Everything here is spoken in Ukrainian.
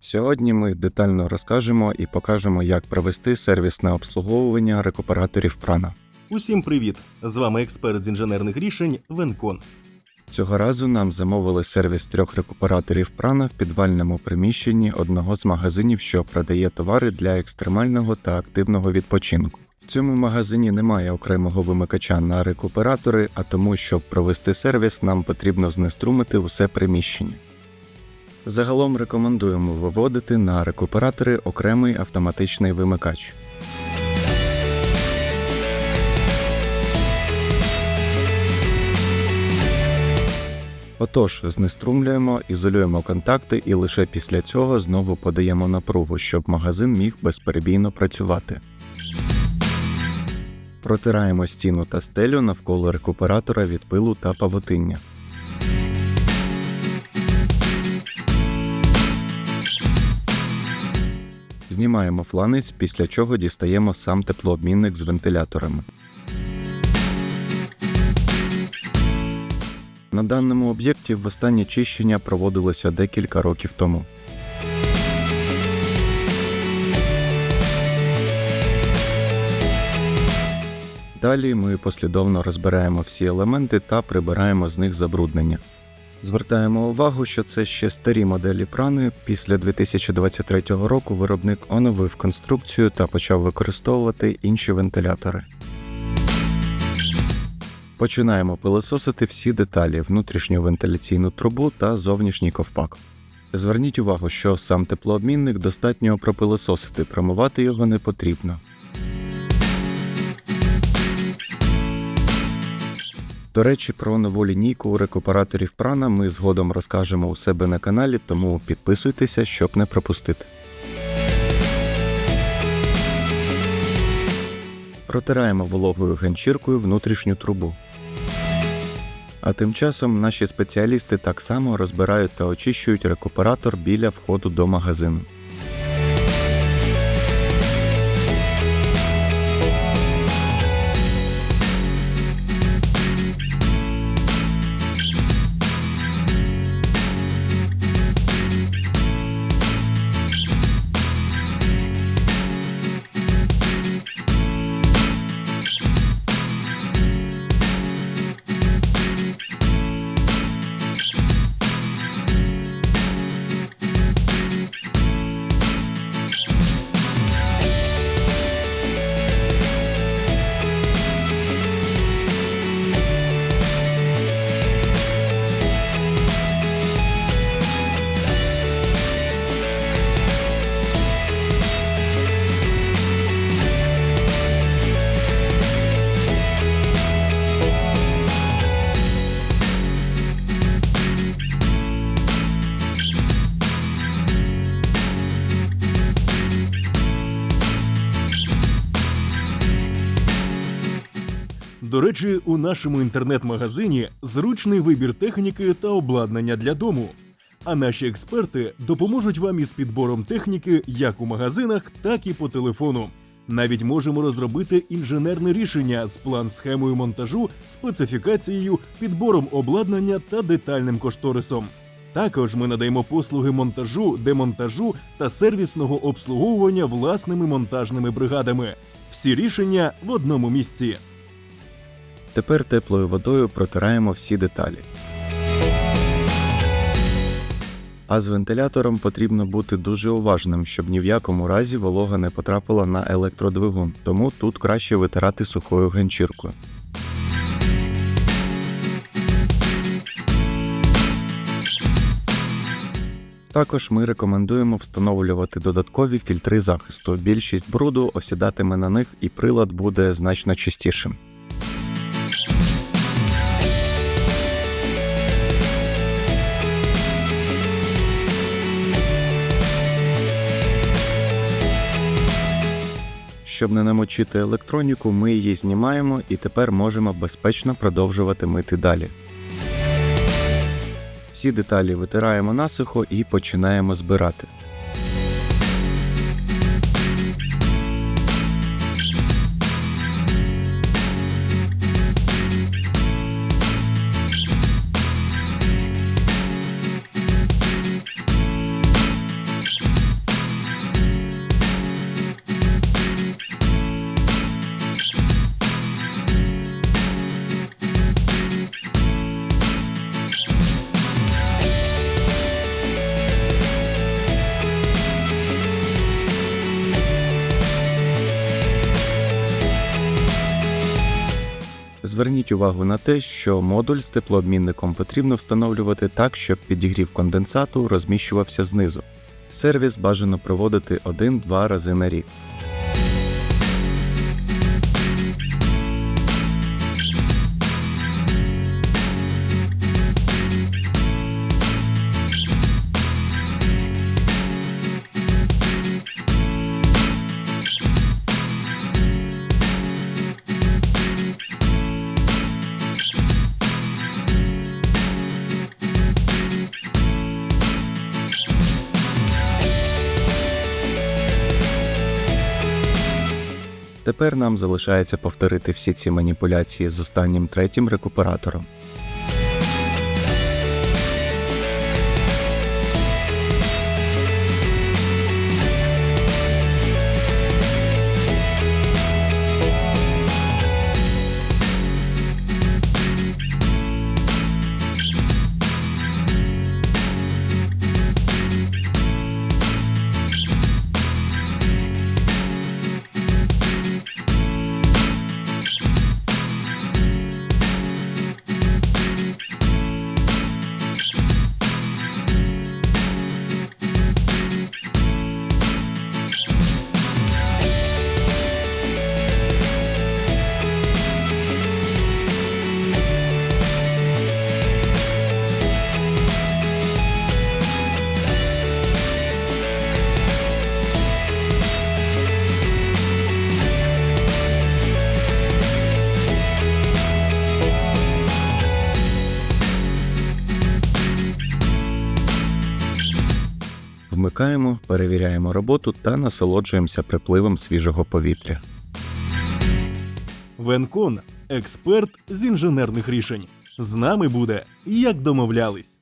Сьогодні ми детально розкажемо і покажемо, як провести сервісне обслуговування рекуператорів прана. Усім привіт! З вами експерт з інженерних рішень Венкон. Цього разу нам замовили сервіс трьох рекуператорів прана в підвальному приміщенні одного з магазинів, що продає товари для екстремального та активного відпочинку. В цьому магазині немає окремого вимикача на рекуператори, а тому, щоб провести сервіс, нам потрібно знеструмити усе приміщення. Загалом рекомендуємо виводити на рекуператори окремий автоматичний вимикач. Отож, знеструмлюємо, ізолюємо контакти і лише після цього знову подаємо напругу, щоб магазин міг безперебійно працювати. Протираємо стіну та стелю навколо рекуператора від пилу та павутиння. Знімаємо фланець, після чого дістаємо сам теплообмінник з вентиляторами. На даному об'єкті востаннє чищення проводилося декілька років тому. Далі ми послідовно розбираємо всі елементи та прибираємо з них забруднення. Звертаємо увагу, що це ще старі моделі прани. Після 2023 року виробник оновив конструкцію та почав використовувати інші вентилятори. Починаємо пилососити всі деталі, внутрішню вентиляційну трубу та зовнішній ковпак. Зверніть увагу, що сам теплообмінник достатньо пропилососити, промивати його не потрібно. До речі, про нову лінійку рекуператорів прана ми згодом розкажемо у себе на каналі, тому підписуйтеся, щоб не пропустити. Протираємо вологою ганчіркою внутрішню трубу. А тим часом наші спеціалісти так само розбирають та очищують рекуператор біля входу до магазину. До речі, у нашому інтернет-магазині зручний вибір техніки та обладнання для дому. А наші експерти допоможуть вам із підбором техніки як у магазинах, так і по телефону. Навіть можемо розробити інженерне рішення з план-схемою монтажу, специфікацією, підбором обладнання та детальним кошторисом. Також ми надаємо послуги монтажу, демонтажу та сервісного обслуговування власними монтажними бригадами. Всі рішення в одному місці. Тепер теплою водою протираємо всі деталі. А з вентилятором потрібно бути дуже уважним, щоб ні в якому разі волога не потрапила на електродвигун, тому тут краще витирати сухою ганчіркою. Також ми рекомендуємо встановлювати додаткові фільтри захисту. Більшість бруду осідатиме на них і прилад буде значно чистішим. Щоб не намочити електроніку, ми її знімаємо і тепер можемо безпечно продовжувати мити далі. Всі деталі витираємо насухо і починаємо збирати. Зверніть увагу на те, що модуль з теплообмінником потрібно встановлювати так, щоб підігрів конденсату розміщувався знизу. Сервіс бажано проводити 1-2 рази на рік. Тепер нам залишається повторити всі ці маніпуляції з останнім третім рекуператором. Вмикаємо, перевіряємо роботу та насолоджуємося припливом свіжого повітря. Венкон експерт з інженерних рішень. З нами буде, як домовлялись.